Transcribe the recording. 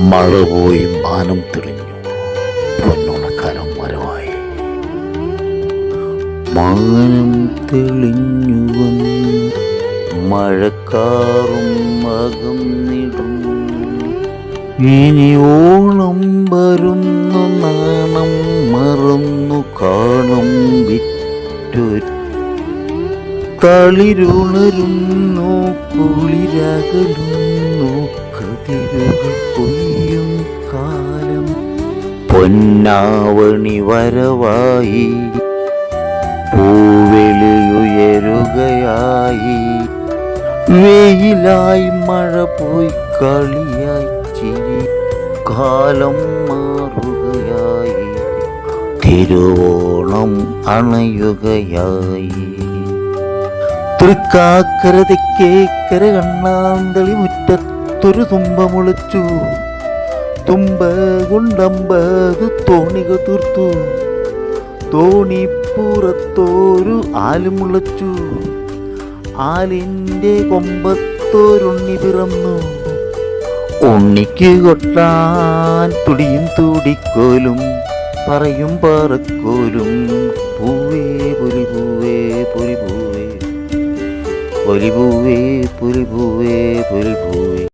മഴ പോയി മാനം തെളിഞ്ഞു. പൊന്നുണക്കാലം വരവായി മാനം തെളിഞ്ഞു വന്നു മഴക്കാറും അകന്നിടും ഇനി ഓണം വരുന്നു നാണം മറന്നു കാണും വിറ്റൊരു. തളിരുണരുന്നു കുളിരകലുന്നു കതിരുകൾ കൊയ്യും കാലം പൊന്നാവണി വരവായി പൂവെളിയുയരുകയായി. വെയിലായി മഴ പോയി കളിയായി ചിരി കാലം മാറുകയായി. തിരുവോണം അണയുകയായി. തൃക്കാക്കര തെക്കേക്കര കണ്ണാന്തളി മുറ്റത്തൊരു തുമ്പ മുളച്ചു തുമ്പ കൊണ്ടമ്പത് തോണിക തീർത്തു. തോണിപ്പുറത്തോരു ആൽ മുളച്ചു. ആലിന്റെ കൊമ്പത്തോരുണ്ണി പിറന്നു. ഉണ്ണിക്ക് കൊട്ടാൻ തുടിയും തുടിക്കോലും പറയും പറക്കോലും പൂവേ പുലി പൂവേ പുലി പൂവേ. പുലി പൂവേ പുലി പൂവേ പുലി പൂവേ